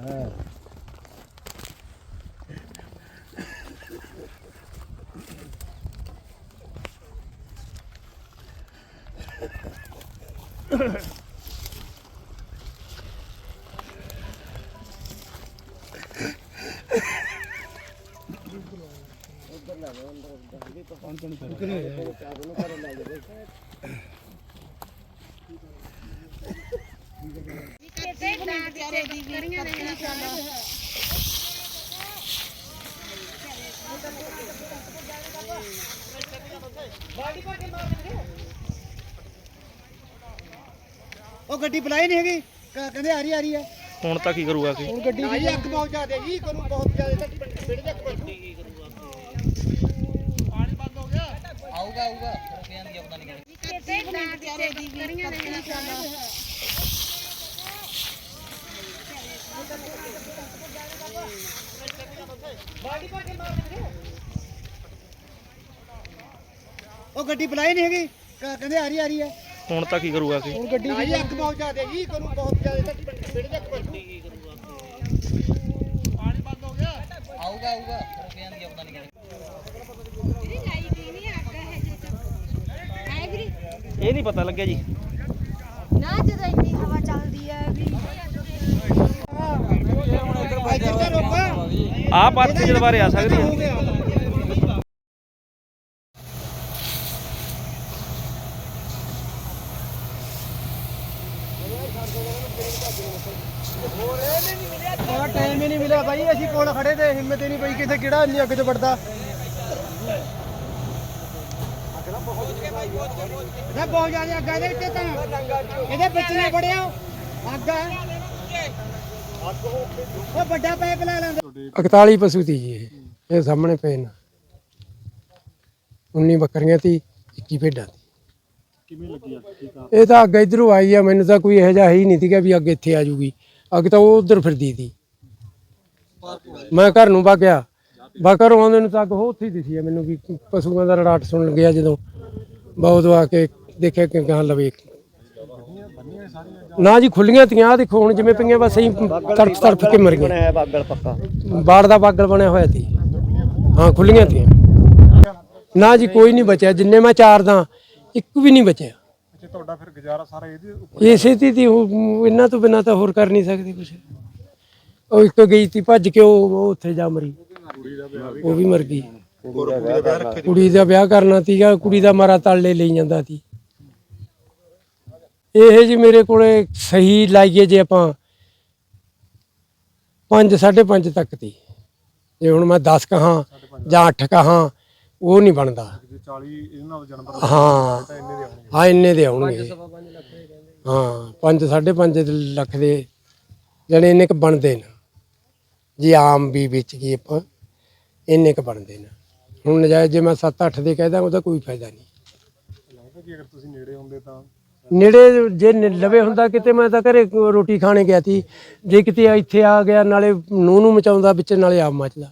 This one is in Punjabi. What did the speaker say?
Gracias. ਉਹ ਗੱਡੀ ਬੁਲਾਈ ਨਹੀਂ ਹੈਗੀ। ਕ- ਕਹਿੰਦੇ ਆ ਰਹੀ ਆ ਰਹੀ ਹੈ। ਹੁਣ ਤਾਂ ਕੀ ਕਰੂਗਾ ਕੀ ਹੁਣ ਗੱਡੀ ਦੀ ਅੱਗ ਬਹੁਤ ਜ਼ਿਆਦਾ ਜੀ ਕੋਨੂੰ ਬਹੁਤ ਜ਼ਿਆਦਾ ਪਿੰਡ ਦੇ ਅੱਗ ਪਾਣੀ ਬੰਦ ਹੋ ਗਿਆ। ਆਊਗਾ ਆਊਗਾ। ਰੁਪਿਆਂ ਦੀ ਪਤਾ ਨਹੀਂ ਕਿਹੜੀ ਉਹ ਗੱਡੀ ਬੁਲਾਈ ਨਹੀਂ ਹੈਗੀ। ਕ- ਕਹਿੰਦੇ ਆ ਰਹੀ ਆ ਰਹੀ ਹੈ ਹੁਣ ਤਾਂ ਕੀ ਕਰੂਗਾ ਕੀ? ਹੁਣ ਗੱਡੀ ਦੀ ਅੱਗ ਬਹੁਤ ਜ਼ਿਆਦਾ ਜੀ ਕੋਨੂੰ ਬਹੁਤ ਜ਼ਿਆਦਾ ਤੱਕ ਪਿੰਡ ਦੇ ਅੱਗ ਪਾਣੀ ਬੰਦ ਹੋ ਗਿਆ। ਆਊਗਾ ਆਊਗਾ। ਰੁਪਿਆਂ ਦੀ ਪਤਾ ਨਹੀਂ ਕਿਹੜੀ ਇਹ ਨਹੀਂ ਪਤਾ ਲੱਗਿਆ ਜੀ। ਨਾ ਜਦੋਂ ਇੰਨੀ ਹਵਾ ਚੱਲਦੀ ਹੈ ਵੀ। ਇੱਧਰ ਤਾਂ ਰੋਕੋ ਆ ਸਕਦੀ ਹੈ। ਗਿਆ ਟਾਈਮ ਹੀ ਨਹੀਂ ਮਿਲਿਆ ਬਾਈ, ਅਸੀਂ ਕੋਲ ਖੜੇ ਤੇ ਹਿੰਮਤ ਹੀ ਨਹੀਂ ਪਈ ਕਿਤੇ ਕਿਹੜਾ ਇੰਨੀ ਅੱਗ 'ਚ ਵੜਦਾ। ਬਹੁਤ ਜ਼ਿਆਦਾ ਅੱਗ ਆ ਇਹਦੇ ਵਿੱਚ ਤਾਂ। ਇਹਦੇ ਵਿੱਚ ਨਾ ਵੜਿਆ ਅੱਗ ਉਹ ਵੱਡਾ ਪਾਈਪ ਲਾ ਲੈਂਦੇ 41 ਪਸ਼ੂ ਸੀ ਜੀ ਇਹ। ਇਹ ਸਾਹਮਣੇ ਪਏ ਨੇ। 19 ਬੱਕਰੀਆਂ ਤੀ 21 ਭੇਡਾਂ ਤੀ ਕਿਵੇਂ ਲੱਗੀ ਇਹ ਤਾਂ ਅੱਗ ਇਧਰੋਂ ਆਈ ਆ, ਮੈਨੂੰ ਤਾਂ ਕੋਈ ਇਹੋ ਜਿਹਾ ਹੀ ਨਹੀਂ ਸੀਗਾ ਵੀ ਅੱਗ ਇੱਥੇ ਆ ਜੂਗੀ। ਅੱਗ ਤਾਂ ਉਹ ਉਧਰ ਫਿਰਦੀ ਤੀ ਮੈਂ ਘਰ ਨੂੰ ਵਗਿਆ ਬਾ ਘਰੋਂ ਆਉਂਦੇ ਨੂੰ ਤਾਂ ਅੱਗ ਉਹ ਉੱਥੇ ਹੀ ਦਿਸੀ ਆ ਮੈਨੂੰ ਵੀ। ਪਸ਼ੂਆਂ ਦਾ ਰੜਾਟ ਸੁਣ ਲੱਗਿਆ ਜਦੋਂ। ਬਹੁਤ ਆ ਕੇ ਦੇਖਿਆ ਕਿ ਗਾਂ ਲਵੇ ਨਾ ਜੀ ਖੁੱਲੀਆਂ ਤੀਆਂ ਦੇਖੋ ਹੁਣ ਜਿਵੇਂ ਪਈਆਂ ਬਸ ਐਂ ਤੜਫ ਤੜਫ ਕੇ ਮਰ ਬਾਗਲ ਪੱਕਾ ਬਾੜ ਦਾ ਬਾਗਲ ਬਣਿਆ ਹੋਇਆ ਸੀ। ਹਾਂ ਖੁੱਲੀਆਂ ਤੀਆਂ। ਨਾ ਜੀ ਕੋਈ ਨਹੀਂ ਬਚਿਆ। ਜਿੰਨੇ ਮੈਂ ਚਾਰਦਾ ਇੱਕ ਵੀ ਨਹੀਂ ਬਚਿਆ। ਤੇ ਤੁਹਾਡਾ ਫਿਰ ਗੁਜ਼ਾਰਾ ਸਾਰਾ ਇਹਦੇ ਉੱਪਰ ਇਸੇ ਤੀ ਉਹ- ਇਹਨਾਂ ਤੋਂ ਬਿਨਾ ਤਾਂ ਹੋਰ ਕਰ ਨਹੀਂ ਸਕਦੇ ਕੁਛ। ਉਹ ਇੱਕ ਗਈ ਤੀ ਭੱਜ ਕੇ ਉਹ ਉਹ ਉੱਥੇ ਜਾ ਮਰੀ। ਉਹ ਵੀ ਮਰ ਗਈ। ਕੁੜੀ ਦਾ ਵਿਆਹ ਕਰਨਾ ਤੀਗਾ ਕੁੜੀ ਦਾ ਮਾਰਾ ਤਾਲੇ ਲਈ ਜਾਂਦਾ ਸੀ। ਇਹ ਜੀ ਮੇਰੇ ਕੋਲੇ ਸਹੀ ਲਾਈਏ ਜੇ ਆਪਾਂ 5 5.5 ਤੱਕ ਤੀ ਜੇ ਹੁਣ ਮੈਂ 10 ਕਹਾਂ ਜਾਂ 8 ਕਹਾਂ ਉਹ ਨਹੀਂ ਬਣਦਾ। ਜੇ 40 ਇਹਨਾਂ ਨਾਲ ਜਨਮ ਹਾਂ। ਹਾਂ ਇੰਨੇ ਦੇ ਆਉਣਗੇ। ਹਾਂ 5 5.5 ਲੱਖ ਦੇ ਜਣੇ ਇੰਨੇ ਕ ਬਣਦੇ ਨੇ। ਜੇ ਆਮ ਵੀ ਵਿੱਚ ਕੀ ਆਪਾਂ ਇੰਨੇ ਕ ਬਣਦੇ ਨੇ। ਹੁਣ ਨਜਾਇਜ਼ ਜੇ ਮੈਂ 7-8 ਦੇ ਕਹਿਦਾ ਉਹਦਾ ਕੋਈ ਫਾਇਦਾ ਨਹੀਂ। ਲੱਗਦਾ ਕਿ ਅਗਰ ਤੁਸੀਂ ਨੇੜੇ ਹੁੰਦੇ ਤਾਂ ਨੇੜੇ ਜੇ ਨ- ਲਵੇ ਹੁੰਦਾ ਕਿਤੇ, ਮੈਂ ਤਾਂ ਘਰੇ ਰੋਟੀ ਖਾਣੇ ਗਿਆ ਸੀ ਜੇ ਕਿਤੇ ਇੱਥੇ ਆ ਗਿਆ, ਨਾਲੇ ਨੂੰ ਨੂੰ ਮਚਾਉਂਦਾ, ਵਿੱਚ ਨਾਲੇ ਆਪ ਮਚਦਾ।